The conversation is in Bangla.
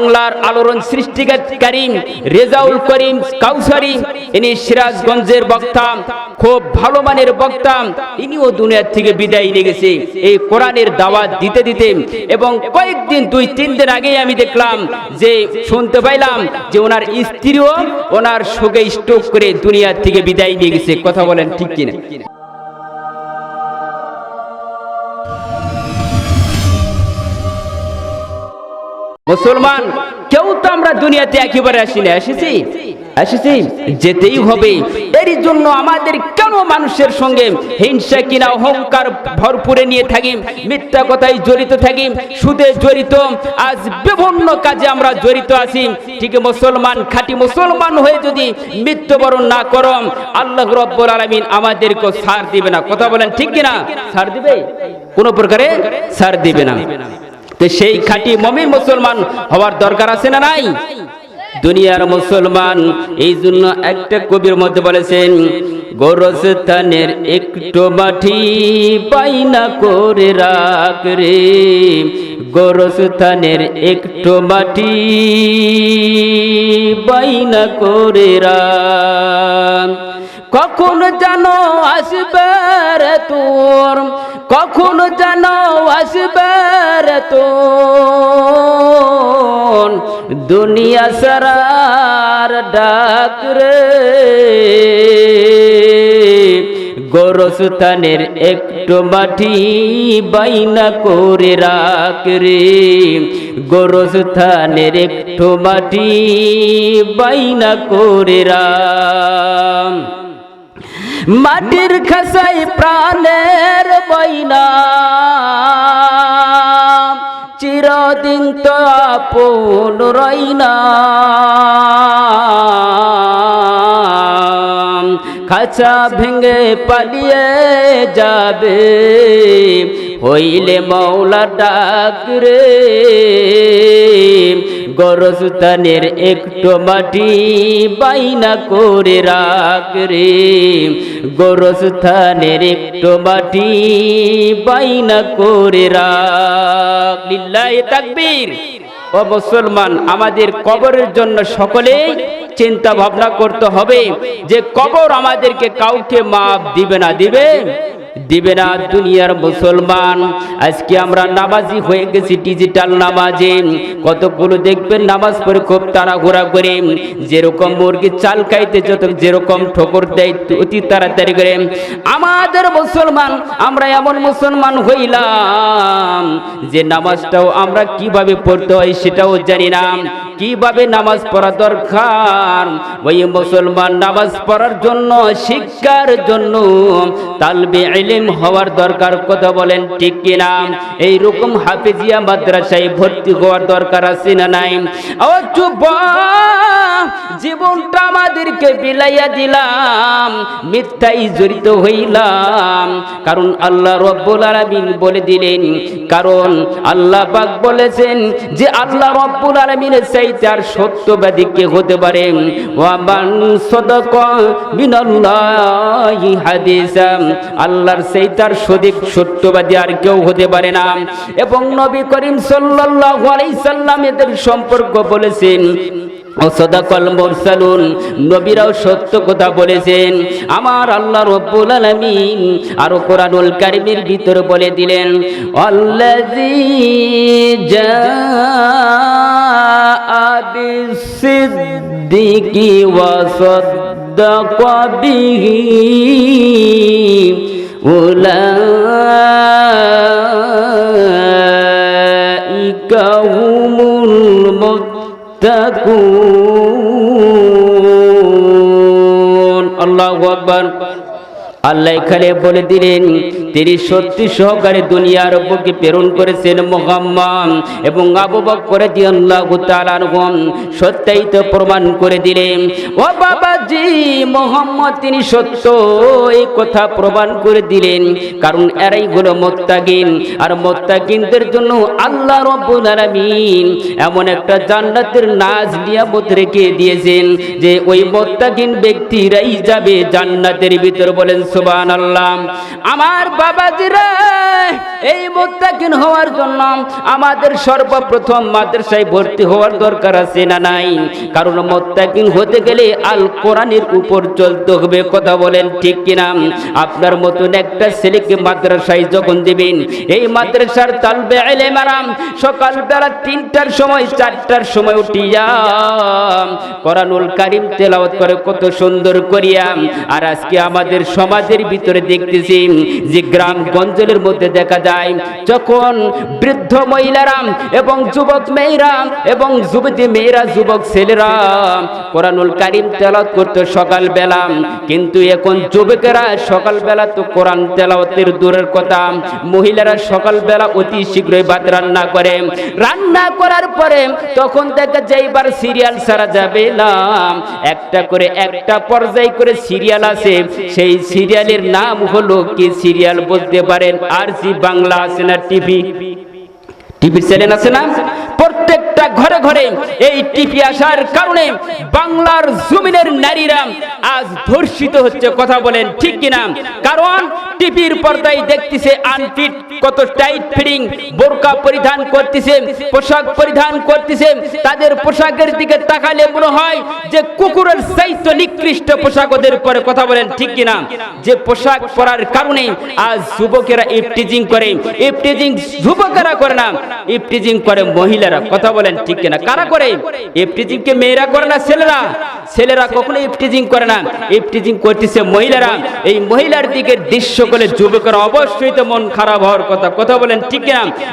বাংলার আলোড়ন সৃষ্টিকারী রেজাউল করিম কাউসারি। ইনি সিরাজগঞ্জের বক্তা, খুব ভালো মানের বক্তা। ইনিও দুনিয়ার থেকে বিদায় নিয়ে গেছে। এই কোরআনের দাওয়াত দিতে দিতে এবং কয়েকদিন, দুই, তিন দিন আগেই আমি দেখলাম যে, শুনতে পাইলাম যে ওনার স্ত্রীও ওনার শোকে স্ট্রোক করে দুনিয়ার থেকে বিদায় নিয়ে গেছে। কথা বলেন ঠিক কিনা? মুসলমান, কেউ তো আমরা দুনিয়াতে একেবারে আসিনি এসেছি এসেছি যেতেই হবে। এর জন্য আমাদের কেন মানুষের সঙ্গে হিংসা কিনা, অহংকার ভরপুরে নিয়ে থাকি, মিথ্যা কথায় জড়িত থাকি, সুদে জড়িত, আজ বিভিন্ন কাজে আমরা জড়িত আছি। ঠিক মুসলমান, খাঁটি মুসলমান হয়ে যদি মৃত্যুবরণ না করম আল্লাহ রব্বুল আলামিন আমাদেরকে ছাড় দিবে না। কথা বলেন ঠিক কিনা? সার দিবে? কোনো প্রকারে ছাড় দিবে না। তো সেই খাঁটি মমিন মুসলমান হওয়ার দরকার আছে না নাই? দুনিয়ার মুসলমান এই জন্য একটা কবির মধ্যে বলেছেন, গোরস্থানের একটু মাটি বাইনা করে রাখ রে। গোরস্থানের একটু মাটি বাইনা করে রাখ। কখন জানো আসবে রে তোর? কখন জানো আসবে রে তোর? দুনিয়া সারার ডাক রে। গোরস্থানের একটু মাটি বাইনা করে রাখ রে। গোরস্থানের একটু মাটি বাইনা করে রাখ। মাটির খাসাই প্রাণের বইনা চিরদিন তো আপন রইনা খাঁচা ভেঙে পালিয়ে যাবে, হইলে মৌলা ডাক রে। গরস্থানের একটু মাটি বাইনা করে রাখ রে। গরস্থানের একটু মাটি বাইনা করে রাখ। তাকবীর। ও মুসলমান, আমাদের কবরের জন্য সকলেই চিন্তা ভাবনা করতে হবে যে কবর আমাদেরকে কাউকে মাপ দিবে না, দিবে? দিবে না দুনিয়ার মুসলমান। আজকে আমরা নামাজি হয়ে গেছি ডিজিটাল নামাজে। কতগুলো দেখবেন, নামাজ পড়ে খুব তাড়াহুড়া করে। যেরকম মুরগি চাল খাইতে যত, যেরকম ঠোকর দেয়, অতি তাড়াতাড়ি করে। আমাদের মুসলমান, আমরা এমন মুসলমান হইলাম যে নামাজটাও আমরা কীভাবে পড়তে হয় সেটাও জানি না। কীভাবে নামাজ পড়া দরকার? ওই মুসলমান নামাজ পড়ার জন্য, শিক্ষার জন্য তালবে ইলিম হওয়ার দরকার, কথা বলেন ঠিক কিনা? এই রকম হাফিজিয়া মাদ্রাসায় ভর্তি হওয়ার দরকার আছে না নাই? ও চুপ জীবনটা আমাদেরকে বিলাইয়া দিলাম মিথ্যাই জড়িত হইলাম। কারণ আল্লাহ রব্বুল আলামিন বলে দিলেন, কারণ আল্লাহ পাক বলেছেন যে আল্লাহ রব্বুল আলামিনের চাইতে আর সত্যবাদী কে হতে পারে? আল্লাহর সেইটার সদিক সত্যবাদী আর কেউ হতে পারে না। এবং নবী করিম সাল্লাল্লাহু আলাইহি সাল্লাম এদের সম্পর্ক বলেছেন নবীরাও সত্য কথা বলেছেন। আমার আল্লাহ ভিতরে বলে দিলেন সাদ্দাকা বিহি উলাইকা হুমুল মুত্তাকুন। আল্লাহু আকবার। আল্লাহ এখানে বলে দিলেন তিনি সত্যি সহকারে দুনিয়ার বুকে প্রেরণ করেছেন মোহাম্মদ এবং আবু বকর রাদিয়াল্লাহু তাআলা তো সত্যায়িত প্রমাণ করে দিলেন। ও বাবা বাবাজি মোহাম্মদ, তিনি সত্য, এই কথা প্রমাণ করে দিলেন। কারণ এরাই হলো মোত্তাকিন। আর মোত্তাকিনদের জন্য আল্লাহ এমন একটা জান্নাতের নাজ নিয়ামত রেখে দিয়েছেন যে ওই মোত্তাকিন ব্যক্তিরাই যাবে জান্নাতের ভিতর বলেন সুবহানাল্লাহ। আমার বাবাজিরা, এই মোত্তাকিন হওয়ার জন্য আমাদের সর্বপ্রথম মাদ্রাসায় ভর্তি হওয়ার দরকার আছে না নাই? কারণ মোত্তাকিন হতে গেলে আল কোরআনের উপর চলতে হবে, কথা বলেন ঠিক কিনা? আপনার মতন একটা ছেলেকে মাদ্রাসায় যখন দেবেন, এই মাদ্রাসার তালবে এলেমারাম সকালবেলা তিনটার সময়, চারটার সময় উঠিয়া কোরআনুল কারিম তেলাওয়াত করে, কত সুন্দর করিয়া। আর আজকে আমাদের সমাজের ভিতরে দেখতেছি যে গ্রাম গঞ্জলের মধ্যে দেখা যায়, যখন বৃদ্ধ মহিলারা এবং যুবক মেয়েরা এবং যুবতী মেয়েরা, যুবক ছেলেরা কোরআনুল কারিম তেলাওয়াত করতো সকালবেলা, কিন্তু এখন যুবকেরা সকালবেলা তো কোরআন তেলাওয়াতের দূরের কথা। মহিলারা সকালবেলা অতি শীঘ্রই ভাত রান্না করে। রান্না করার পরে তখন দেখা যায় এবার সিরিয়াল ছাড়া যাবে না। একটা করে একটা পর্যায় করে সিরিয়াল আছে। সেই সিরিয়ালের নাম হলো কি সিরিয়াল বলতে পারেন আর জি বাংলা আছে না টিভি? টিভির চ্যানেল আছে না? প্রত্যেকটা ঘরে ঘরে এই টিপি আসার কারণে বাংলার জমিনের নারীরা আজ ধর্ষিত হচ্ছে, কথা বলেন ঠিক কিনা? কারণ টিভির পর্দায় দেখতেছে আনফিট কত টাইট ফিটিং বোরকা পরিধান করতেছে, পোশাক পরিধান করতেছে, তাদের পোশাকের দিকে তাকালে মনে হয় যে কুকুরের চাইতে নিকৃষ্ট পোশাক ওদের পরে, কথা বলেন ঠিক কিনা? যে পোশাক পরার কারণে আজ যুবকেরা করে যুবকেরা করে না করে মহিলারা, কথা বলেন ঠিক কিনা? কারা করে? ইফটিজিং কে মেয়েরা করে না ছেলেরা? ছেলেরা কখনো ইফটিজিং করে না, ইফটিজিং করতেছে মহিলারা। এই মহিলার দিকে দৃশ্য করে যুবকের অবশ্যই তো মন খারাপ হওয়ার কথা। কথা বলেন ঠিক কিনা